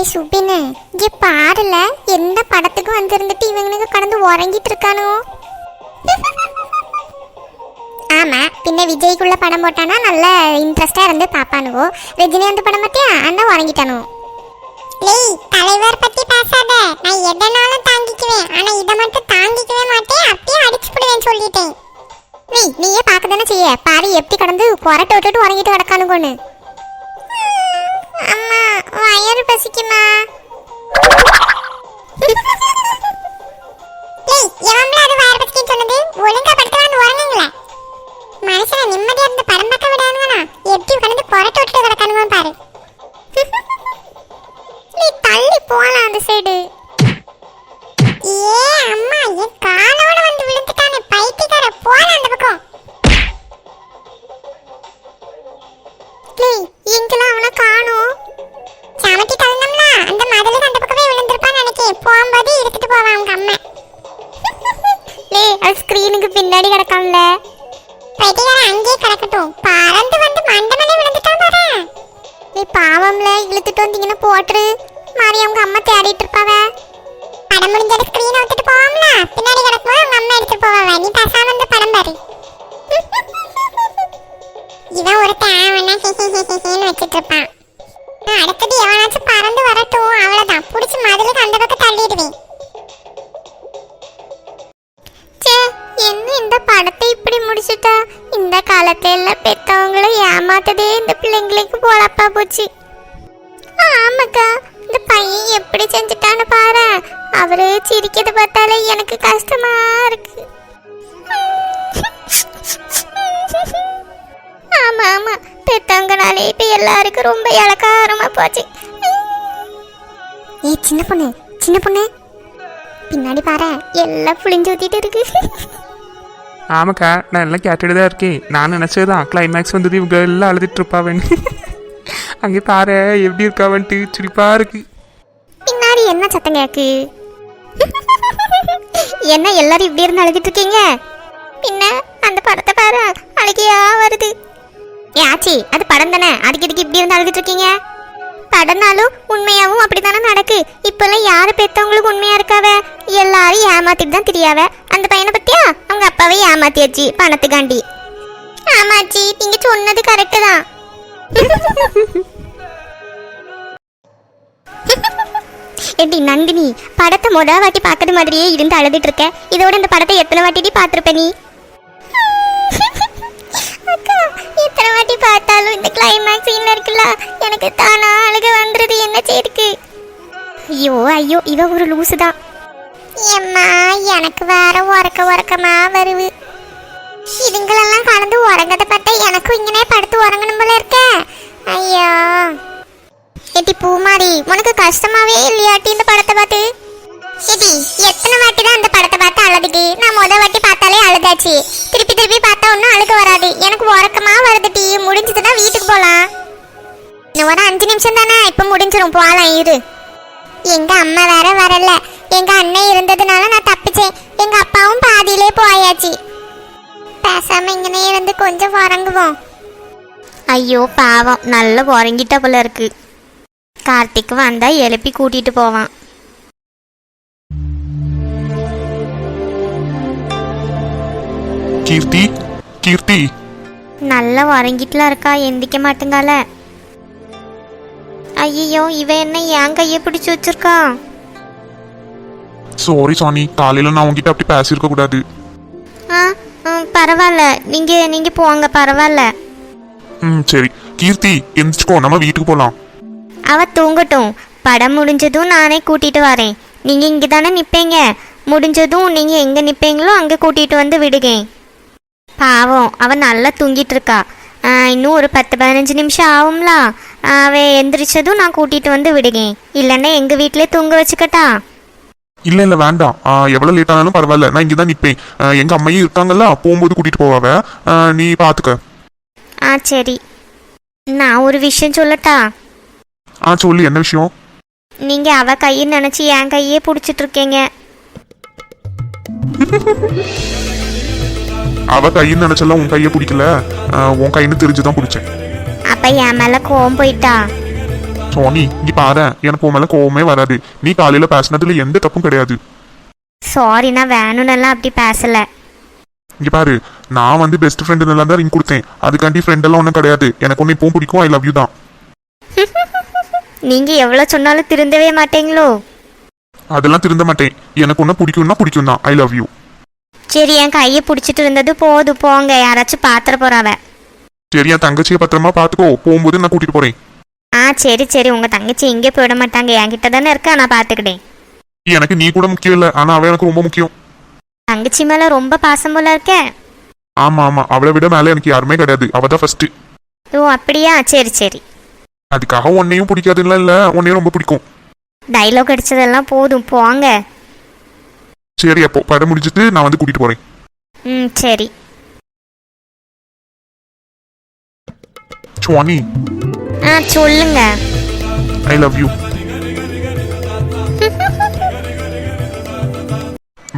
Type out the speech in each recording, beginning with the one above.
இல்லை சுபின்னு இங்கே பாருல எந்த படத்துக்கு வந்திருந்துட்டு இவங்களுக்கு கடந்து உறங்கிட்டு இருக்கானோ ஆமா பின்ன விஜய்க்குள்ள படம் போட்டானா நல்ல இன்ட்ரெஸ்டா இருந்து பாப்பானுவோ? ரஜினிகாந்த் படம் பார்த்தியா அண்ணா உறங்கிட்டானோ? லேய் தலைவர் பத்தி பேசாத. நான் எதனாலும் தாங்கிக்குவேன். ஆனா இத மட்டும் தாங்கிக்கவே மாட்டேன். அப்பயே அடிச்சு போடுவேன் சொல்லிட்டேன். நீ நீயே பார்க்க தானே செய்ய? பாரு எப்படி கடந்து கொரட்டை விட்டுட்டு உறங்கிட்டு கிடக்கானுங்கன்னு. அம்மா வயிறு பசிக்குமா? போலாம் அந்த சைடு டேய் எங்கெல்லாம் அவனை காணும். சமைக்க தள்ளணும்ல அந்த மதலுக்கு அந்த பக்கமே விழுந்திருப்பான்னு நினைக்கேன் போகும்போது எடுத்துட்டு போவான் அவங்க அம்மா. லே அது ஸ்க்ரீனுக்கு பின்னாடி கிடக்கான்ல. பைத்தியக்காரன் அங்கேயே கிடக்கட்டும். பறந்து வந்து மண்டமனே விழுந்துட்டான் பாரு. நீ பாவம்ல. இழுத்துட்டு வந்தீங்கன்னா போட்டுரு. மாறி அவங்க அம்மா தேடிட்டு இருப்பாவ. படம் முடிஞ்சது ஸ்கிரீனை விட்டுட்டு போவோம்ல. பின்னாடி கிடக்கும்போது அவங்க அம்மா எடுத்துட்டு போவாங்க நீ பேசாம வந்து படம் பாரு. இவன் ஒருத்தன் தேவனா ஹிஹிஹிஹின்னு வச்சிட்டு இருப்பான் அடுத்தது எவனாச்சும் பறந்து வரட்டும் அவ்வளவுதான். புடிச்சு மதுளுக்கு அந்த பக்கம் தள்ளிடுவேன். என்ன இந்த படத்தை இப்படி முடிச்சுட்டா? இந்த காலத்துல எல்லாம் பெத்தவங்களும் ஏமாத்ததே இந்த பிள்ளைங்களுக்கு போலப்பா போச்சு. ஆமாக்கா இந்த பையன் எப்படி செஞ்சுட்டான்னு பாரு அவரு சிரிக்கிறது பார்த்தாலே எனக்கு கஷ்டமா இருக்கு. ஆமா ஆமா. பெத்தவங்கனாலே இப்ப எல்லாருக்கும் ரொம்ப இலக்காரமா போச்சு. ஏய் சின்ன பொண்ணு சின்ன பொண்ணு. பின்னாடி பாரு எல்லாம் புளிஞ்சு ஊத்திட்டு இருக்கு. ஆமாக்கா நான் எல்லாம் கேட்டுட்டு தான் இருக்கேன். நான் நினச்சதுதான் கிளைமேக்ஸ் வந்தது இவங்க எல்லாம் அழுதுட்டு இருப்பாவன்னு அங்கே பாரு எப்படி இருக்காவன்ட்டு சிரிப்பா இருக்கு. பின்னாடி என்ன சத்தம் கேக்கு? என்ன எல்லாரும் இப்படி இருந்து அழுதுட்டு இருக்கீங்க? பின்ன அந்த படத்தை பாரு அழுகையா வருது. ஏ ஆச்சி அது படம் தானே? அதுக்கு இதுக்கு இப்படி இருந்து அழுதுட்டு இருக்கீங்க? படம்னாலும் உண்மையாவும் அப்படித்தானே நடக்கு. இப்பெல்லாம் யாரு பெத்தவங்களுக்கு உண்மையா இருக்காவ? எல்லாரும் ஏமாத்திட்டு தான் தெரியாவ. அந்த பையனை பத்தியா? அவங்க அப்பாவை ஏமாத்தியாச்சு பணத்துக்காண்டி. ஆமாச்சி நீங்க சொன்னது கரெக்டு தான். எப்படி நந்தினி படத்தை முத வாட்டி பார்க்கறது மாதிரியே இருந்து அழுதுட்டு இருக்க. இதோட இந்த படத்தை எத்தனை வாட்டி பார்த்துருப்ப நீ? எத்தனை வாட்டி பார்த்தாலும் இந்த கிளைமேக்ஸ் சீன் இருக்குல்ல எனக்கு தானா அழுக வந்துருது. என்ன செய்யுதுக்கு ஐயோ ஐயோ இவ ஒரு லூசு தான். எம்மா எனக்கு வேற உறக்க உறக்கமா வருவு இதுங்களெல்லாம் கலந்து உறங்கத பார்த்தா எனக்கும் இங்கனே படுத்து உறங்கணும் போல இருக்க. ஐயோ. ஏட்டி பூமாரி உனக்கு கஷ்டமாவே இல்லையாட்டி இந்த படத்தை பார்த்து? ஏடி எத்தனை வாட்டி தான் அந்த படத்தை பார்த்து அழுதுக்கு? நான் முத வாட்டி பார்த்தாலே அழுதாச்சு. திருப்பி திருப்பி பார்த்தா ஒன்றும் அழுக வராது. எனக்கு வருதுட்டி முடிஞ்சதுன்னா வீட்டுக்கு போகலாம் இன்னும் ஒரு அஞ்சு நிமிஷம் தானே இப்போ முடிஞ்சிரும். போகலாம் இரு. எங்க அம்மா வேற வரல. எங்க அண்ணன் இருந்ததுனால நான் தப்பிச்சேன். எங்க அப்பாவும் பாதியிலே போயாச்சு. பேசாம இங்கனே இருந்து கொஞ்சம் உறங்குவோம். ஐயோ பாவம். நல்ல உறங்கிட்ட போல இருக்கு. கார்த்திக் வந்தா எழுப்பி கூட்டிட்டு போவான். கீர்த்தி கீர்த்தி. நல்லா உறங்கிட்டுலாம் இருக்கா? எந்திக்க மாட்டேங்கால ஐயோ இவ என்ன என் கையை பிடிச்சு வச்சிருக்கா? சாரி சாணி காலையில் நான் உங்ககிட்ட அப்படி பேசியிருக்க கூடாது. ஆ ம், பரவாயில்ல. நீங்க நீங்க போங்க பரவாயில்ல. ம் சரி. கீர்த்தி எந்திரிச்சுக்கோ. நம்ம வீட்டுக்கு போகலாம் அவ தூங்கட்டும். படம் முடிஞ்சதும் நானே கூட்டிட்டு வரேன். நீங்க இங்க தானே நிப்பீங்க? முடிஞ்சதும் நீங்க எங்க நிப்பீங்களோ அங்க கூட்டிட்டு வந்து விடுங்க. பாவம் அவ நல்லா தூங்கிட்டு இருக்கா இன்னும் ஒரு பத்து பதினஞ்சு நிமிஷம் ஆகும்ல. அவ எந்திரிச்சதும் நான் கூட்டிட்டு வந்து விடுகேன் இல்லைன்னா எங்க வீட்டிலே தூங்க வச்சுக்கட்டா? இல்லை இல்லை வேண்டாம். ஆ, எவ்வளோ லேட் ஆனாலும் பரவாயில்ல. நான் இங்கே தான் நிற்பேன் எங்கள் அம்மையும் இருக்காங்கல்ல போகும்போது கூட்டிகிட்டு போவாவ நீ பார்த்துக்க ஆ சரி. நான் ஒரு விஷயம் சொல்லட்டா? ஆ சொல்லு என்ன விஷயம்? நீங்க அவ கையை நினைச்சு என் கையே பிடிச்சிட்டு இருக்கீங்க. அவ கையின்னு நினைச்செல்லாம் உன் கையை பிடிக்கல. உன் கைன்னு தெரிஞ்சு தான் பிடிச்சேன். அப்ப என் மேல கோவம் போயிட்டா? சோனி இங்க பாரு. எனக்கு உன் மேல கோவமே வராது. நீ காலையில பேசினதுல எந்த தப்பும் கிடையாது. சாரி நான் வேணும்னெல்லாம் அப்படி பேசல. இங்க பாரு. நான் வந்து பெஸ்ட் ஃப்ரெண்டு நல்லா தான் ரிங் கொடுத்தேன். அதுக்காண்டி ஃப்ரெண்ட் எல்லாம் ஒன்றும் கிடையாது. எனக்கு ஒன்று இப்பவும் பிடிக்கும். ஐ லவ் யூ தான். நீங்க எவ்வளவு சொன்னாலும் திருந்தவே மாட்டீங்களோ? அதெல்லாம் திருந்த மாட்டேன். எனக்கு ஒன்று பிடிக்கும்னா பிடிக்கும் தான் ஐ லவ் யூ சரி என் கையை பிடிச்சிட்டு இருந்தது போதும். போங்க யாராச்சும் பாத்திர போறாவ சரி என் தங்கச்சியை பத்திரமா பார்த்துக்கோ. போகும்போது நான் கூட்டிட்டு போறேன். ஆ சரி சரி. உங்க தங்கச்சி எங்கே போயிட மாட்டாங்க. என்கிட்ட தானே இருக்கா? நான் பாத்துக்கிட்டேன் எனக்கு நீ கூட முக்கியம் இல்லை. ஆனா அவன் எனக்கு ரொம்ப முக்கியம். தங்கச்சி மேல ரொம்ப பாசம் போல இருக்க. ஆமா ஆமா. அவளை விட மேல எனக்கு யாருமே கிடையாது. அவ தான் ஃபர்ஸ்ட் ஓ அப்படியா? சரி சரி. அதுக்காக உன்னையும் பிடிக்காதுல்ல இல்ல. உன்னையும் ரொம்ப பிடிக்கும். டைலாக் அடிச்சதெல்லாம் போதும். போங்க. சரி அப்போ படம் முடிஞ்சிட்டு நான் வந்து கூட்டிட்டு போறேன். ம் சரி. சுவானி ஆ சொல்லுங்க. ஐ லவ் யூ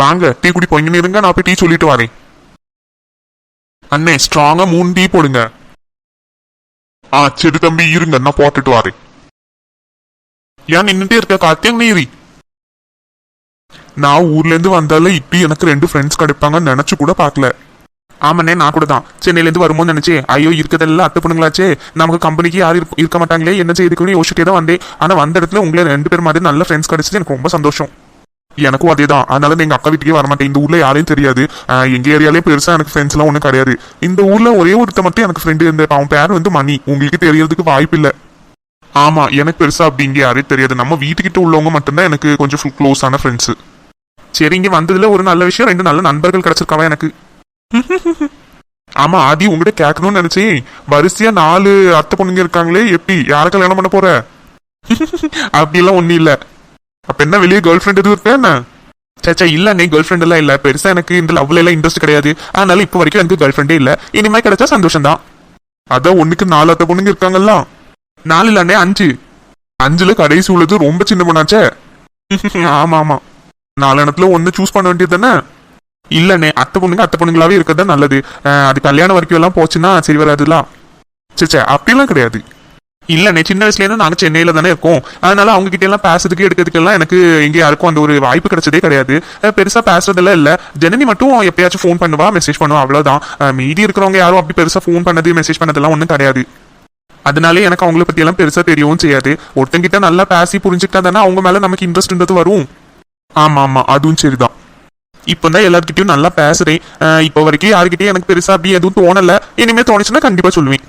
வாங்க டீ குடி போய்ங்கன்னு இருங்க நான் போய் டீ சொல்லிட்டு வரேன். அண்ணே ஸ்ட்ராங்கா மூணு டீ போடுங்க. ஆ சரி தம்பி இருங்க நான் போட்டுட்டு வரேன். ஏன் நின்னுட்டே இருக்க? காத்தியங்க நீரி நான் ஊர்லேருந்து வந்தாலும் இப்படி எனக்கு ரெண்டு ஃப்ரெண்ட்ஸ் கிடைப்பாங்கன்னு நினச்சி கூட பார்க்கல. ஆமாண்ணே நான் கூட தான் சென்னையிலேருந்து வரும்போது நினைச்சே ஐயோ இருக்கதெல்லாம் அத்தை பண்ணுங்களாச்சே. நமக்கு கம்பெனிக்கு யாரும் இருக்க- மாட்டாங்களே என்ன செய்யுதுக்குன்னு யோசிச்சுட்டே தான் வந்தேன். ஆனால் வந்த இடத்துல உங்களை ரெண்டு பேர் மாதிரி நல்ல ஃப்ரெண்ட்ஸ் கிடைச்சது எனக்கு ரொம்ப சந்தோஷம். எனக்கும் அதே தான் அதனால எங்கள் அக்கா வீட்டுக்கே வரமாட்டேன். இந்த ஊரில் யாரையும் தெரியாது. எங்கள் ஏரியாலே பெருசாக எனக்கு ஃப்ரெண்ட்ஸ்லாம் ஒன்றும் கிடையாது. இந்த ஊரில் ஒரே ஒருத்த மட்டும் எனக்கு ஃப்ரெண்டு இருந்த. அவன் பேர் வந்து மணி. உங்களுக்கு தெரியறதுக்கு வாய்ப்பு இல்லை. ஆமாம் எனக்கு பெருசாக அப்படிங்க யாரையும் தெரியாது. நம்ம வீட்டுக்கிட்ட உள்ளவங்க மட்டும்தான் எனக்கு கொஞ்சம் க்ளோஸான ஃப்ரெண்ட்ஸு சரி இங்க வந்ததுல ஒரு நல்ல விஷயம் ரெண்டு நல்ல நண்பர்கள் கிடைச்சிருக்காவா எனக்கு? ஆமா ஆதி உங்ககிட்ட கேட்கணும்னு நினைச்சேன் வரிசையா நாலு அத்தை பொண்ணுங்க இருக்காங்களே எப்படி? யார கல்யாணம் பண்ண போற? அப்படிலாம் ஒண்ணும் இல்ல. அப்ப என்ன வெளியே கேர்ள் ஃப்ரெண்ட் எதுவும் இருக்கா என்ன? சேச்சா இல்ல நீ கேர்ள் ஃப்ரெண்ட் எல்லாம் இல்ல. பெருசா எனக்கு இந்த லவ்ல எல்லாம் இன்ட்ரெஸ்ட் கிடையாது. அதனால இப்போ வரைக்கும் எனக்கு கேர்ள் ஃப்ரெண்டே இல்ல. இனிமே கிடைச்சா சந்தோஷம் தான் அதான் ஒண்ணுக்கு நாலு அத்தை பொண்ணுங்க இருக்காங்கல்ல. நாலு இல்லண்ணே அஞ்சு. அஞ்சுல கடைசி உள்ளது ரொம்ப சின்ன பொண்ணாச்சே. ஆமா ஆமா. நாலு இடத்துல சூஸ் பண்ண வேண்டியது தானே? இல்லைண்ணே அத்தை பொண்ணுங்க அத்தை பொண்ணுங்களாவே இருக்கிறது தான் நல்லது. அது கல்யாணம் வரைக்கும் எல்லாம் போச்சுன்னா சரி வராதுலாம். சரி சரி அப்படிலாம் கிடையாது. இல்லைண்ணே சின்ன வயசுலேருந்து நாங்கள் சென்னையில் தானே இருக்கோம். அதனால அவங்க கிட்ட எல்லாம் பேசுறதுக்கு எடுக்கிறதுக்கெல்லாம் எனக்கு எங்கே யாருக்கும் அந்த ஒரு வாய்ப்பு கிடைச்சதே கிடையாது. பெருசாக பேசுறதெல்லாம் இல்லை. ஜனனி மட்டும் எப்பயாச்சும் ஃபோன் பண்ணுவா மெசேஜ் பண்ணுவா அவ்வளோதான் மீதி இருக்கிறவங்க யாரும் அப்படி பெருசாக ஃபோன் பண்ணது மெசேஜ் பண்ணதெல்லாம் ஒன்றும் கிடையாது. அதனாலே எனக்கு அவங்கள பற்றியெல்லாம் பெருசாக தெரியவும் செய்யாது. ஒருத்தங்கிட்ட நல்லா பேசி புரிஞ்சுக்கிட்டா தானே அவங்க மேலே நமக்கு இன்ட்ரெஸ்ட்ன்றது வரும். ஆமா ஆமா அதுவும் சரிதான். இப்பதான் எல்லாருக்கிட்டையும் நல்லா பேசுறேன். இப்போ வரைக்கும் யாருக்கிட்டையும் எனக்கு பெருசா அப்படி எதுவும் தோணல. இனிமே தோணுச்சுன்னா கண்டிப்பா சொல்லுவேன்.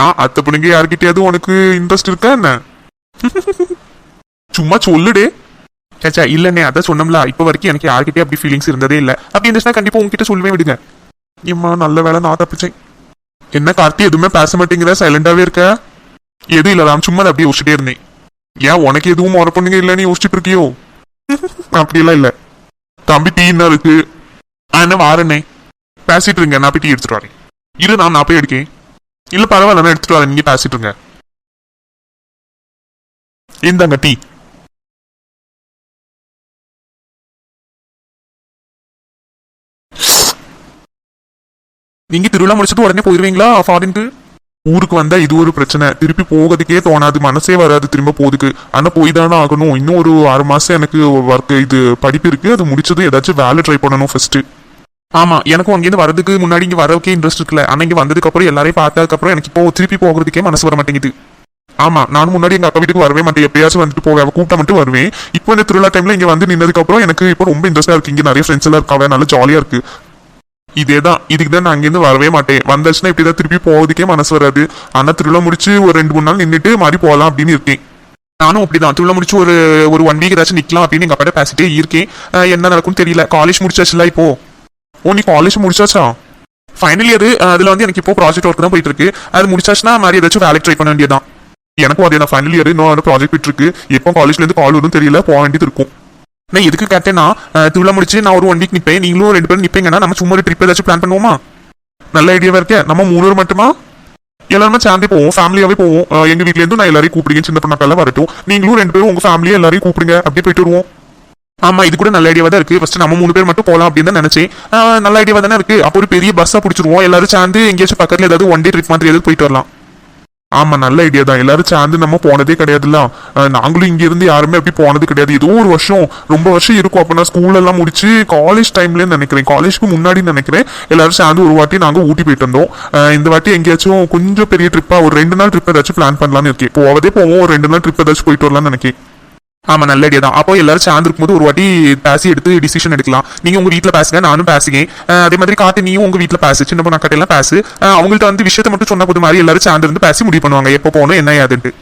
ஏன் அத்தை பொண்ணுங்க யாருக்கிட்டையாவது உனக்கு இன்ட்ரெஸ்ட் இருக்கா என்ன? சும்மா சொல்லுடே. சேச்சா இல்லைண்ணே அதான் சொன்னோம்ல. இப்போ வரைக்கும் எனக்கு யார்கிட்டயும் அப்படி ஃபீலிங்ஸ் இருந்ததே இல்லை. அப்படி இருந்துச்சுன்னா கண்டிப்பாக உங்ககிட்ட சொல்லுவேன் விடுங்க. இம்மா நல்ல வேலை நான் தப்பிச்சேன். என்ன கார்த்தி எதுவுமே பேச மாட்டேங்கிற சைலண்டாவே இருக்க? எதுவும் இல்லை நான் சும்மா அதை அப்படியே யோசிச்சுட்டே இருந்தேன். ஏன் உனக்கு எதுவும் முறை பொண்ணுங்க இல்லைன்னு யோசிச்சுட்டு இருக்கியோ? அப்படியெல்லாம் இல்ல. தம்பி டீ தான் இருக்கு? ஆ, என்ன வாரண்ணே பேசிட்டு இருங்க நான் போய் டீ எடுத்துட்டு வரேன். இரு நான் நான் போய் எடுக்கேன் இல்ல பரவாயில்ல நான் எடுத்துட்டு வரேன் நீங்க பேசிட்டு இருங்க. இந்தாங்க டீ. நீங்க திருவிழா முடிச்சுட்டு உடனே போயிருவீங்களா ஃபாரினுக்கு ஊருக்கு வந்தா இது ஒரு பிரச்சனை. திருப்பி போகிறதுக்கே தோணாது. மனசே வராது. திரும்ப போதுக்கு ஆனா போய் தானே ஆகணும். இன்னும் ஒரு ஆறு மாசம் எனக்கு ஒர்க் இது படிப்பு இருக்கு. அது முடிச்சதும் ஏதாச்சும் வேலை ட்ரை பண்ணணும் ஃபர்ஸ்ட் ஆமா எனக்கும் அங்கேருந்து வரதுக்கு முன்னாடி இங்க வரவுக்கே இன்ட்ரெஸ்ட் இருக்குல்ல. ஆனா இங்க வந்ததுக்கு அப்புறம் எல்லாரையும் பார்த்ததுக்கு அப்புறம் எனக்கு இப்போ திருப்பி போகிறதுக்கே மனசு வர மாட்டேங்குது. ஆமா நானும் முன்னாடி எங்க அக்கா வீட்டுக்கு வரவே மாட்டேன். எப்பயாச்சும் வந்துட்டு போவேன் அவ மட்டும் வருவேன். இப்போ இந்த திருவிழா டைம்ல இங்க வந்து நின்னதுக்கு அப்புறம் எனக்கு இப்போ ரொம்ப இன்ட்ரெஸ்டா இருக்கு. இங்க நிறைய ஃப்ரெண்ட்ஸ் எல்லாம் இருக்காங்க. நல்லா ஜாலியா இருக்கு. இதேதான் இதுக்கு தான் நான் அங்கேருந்து வரவே மாட்டேன். வந்தாச்சுன்னா இப்படிதான் திருப்பி போவதுக்கே மனசு வராது. ஆனால் திருவிழா முடிச்சு ஒரு ரெண்டு மூணு நாள் நின்றுட்டு மாறி போகலாம் அப்படின்னு இருக்கேன். நானும் அப்படிதான். திருவிழா முடிச்சு ஒரு ஒரு ஒன் வீக் ஏதாச்சும் நிக்கலாம் அப்படின்னு எங்க அப்பாட்ட பேசிட்டே இருக்கேன். என்ன நடக்கும்னு தெரியல. காலேஜ் முடிச்சாச்சுல இப்போ? ஓ நீ காலேஜ் முடிச்சாச்சா? ஃபைனல் இயர் அதுல வந்து எனக்கு இப்போ ப்ராஜெக்ட் ஒர்க் தான் போயிட்டு இருக்கு அது முடிச்சாச்சுன்னா மாதிரி ஏதாச்சும் வேலைக்கு ட்ரை பண்ண வேண்டியதான் எனக்கும் அதே தான் ஃபைனல் இயர் இன்னும் ப்ராஜெக்ட் போயிட்டு இருக்கு எப்போ காலேஜ்ல இருந்து கால் வரும் தெரியல. போக வேண்டியது இருக்கும். நான் எதுக்கு கேட்டேன்னா திருவிழா முடிச்சு நான் ஒரு ஒன் வீக் நிற்பேன் நீங்களும் ரெண்டு பேரும் நிற்பீங்கன்னா நம்ம சும்மா ஒரு ட்ரிப் ஏதாச்சும் பிளான் பண்ணுவோமா? நல்ல ஐடியாவாக இருக்கே நம்ம மூணு பேர் மட்டுமா? எல்லாருமே சேர்ந்தே போவோம் ஃபேமிலியாவே போவோம். எங்க வீட்ல இருந்து நான் எல்லாரையும் கூப்பிடுங்க சின்ன பொண்ணாக்கெல்லாம் வரட்டும். நீங்களும் ரெண்டு பேரும் உங்க ஃபேமிலியை எல்லாரையும் கூப்பிடுங்க அப்படியே போயிட்டு வருவோம். ஆமா இது கூட நல்ல ஐடியாவா தான் இருக்கு. ஃபர்ஸ்ட் நம்ம மூணு பேர் மட்டும் போகலாம் அப்படின்னு தான் நினைச்சேன். நல்ல ஐடியாவா தானே இருக்கு. அப்போ ஒரு பெரிய பஸ்ஸா பிடிச்சிருவோம். எல்லாரும் சேர்ந்து எங்கேயாச்சும் பக்கத்துல ஏதாவது ஒன் டே ட்ரிப் மாதிரி ஏதாவது போயிட்டு வரலாம். ஆமா நல்ல ஐடியா தான். எல்லாரும் சேர்ந்து நம்ம போனதே கிடையாதுல்ல. நாங்களும் இங்க இருந்து யாருமே அப்படி போனது கிடையாது. ஏதோ ஒரு வருஷம் ரொம்ப வருஷம் இருக்கும். அப்ப நான் ஸ்கூல் எல்லாம் முடிச்சு காலேஜ் டைம்ல நினைக்கிறேன். காலேஜ்க்கு முன்னாடி நினைக்கிறேன். எல்லாரும் சேர்ந்து ஒரு வாட்டி நாங்க ஊட்டி போயிட்டு வந்தோம். இந்த வாட்டி எங்கேயாச்சும் கொஞ்சம் பெரிய ட்ரிப்பா ஒரு ரெண்டு நாள் ட்ரிப் ஏதாச்சும் பிளான் பண்ணலாம்னு இருக்கேன். போவதே போவோம். ஒரு ரெண்டு நாள் ட்ரிப் ஏதாச்சும் போயிட்டு வரலாம்னு நினைக்கிறேன் ஆமா நல்ல ஐடியா தான். அப்போ எல்லாரும் சேர்ந்து இருக்கும்போது ஒரு வாட்டி பேசி எடுத்து டிசிஷன் எடுக்கலாம். நீங்க உங்க வீட்டில் பேசுங்க நானும் பேசுகிறேன். அதே மாதிரி காட்டு நீயும் உங்க வீட்டில் பேசு. சின்ன பொண்ணு கட்டையெல்லாம் பேசு. அவங்கள்ட்ட வந்து விஷயத்தை மட்டும் சொன்ன போது மாதிரி எல்லாரும் சேர்ந்து இருந்து பேசி முடிவு பண்ணுவாங்க. எப்போ போகணும் என்ன ஏதுன்ட்டு.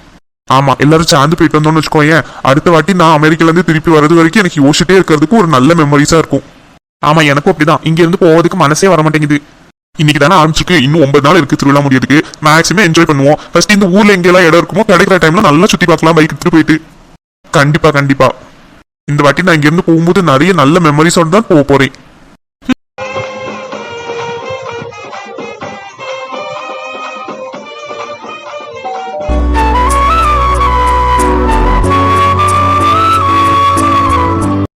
ஆமா எல்லாரும் சேர்ந்து போயிட்டு வந்தோம்னு வச்சுக்கோயேன். அடுத்த வாட்டி நான் அமெரிக்கால இருந்து திருப்பி வர்றது வரைக்கும் எனக்கு யோசிச்சிட்டே இருக்கிறதுக்கு ஒரு நல்ல மெமரிஸா இருக்கும். ஆமா எனக்கும் அப்படிதான். இங்க இருந்து போவதுக்கு மனசே வர மாட்டேங்குது இன்னைக்கு தானே ஆரம்பிச்சிருக்கு. இன்னும் ஒன்பது நாள் இருக்கு திருவிழா முடியதுக்கு மேக்ஸிமம் என்ஜாய் பண்ணுவோம். ஃபர்ஸ்ட் இந்த ஊர்ல எங்கெல்லாம் இடம் இருக்குமோ கிடைக்கிற டைம்ல நல்லா சுத்தி பார்க்கலாம் பைக் எடுத்துட்டு போயிட்டு. கண்டிப்பா கண்டிப்பா. இந்த வாட்டி நான் இங்க இருந்து போகும்போது நிறைய நல்ல மெமரிஸோட தான் போக போறேன்.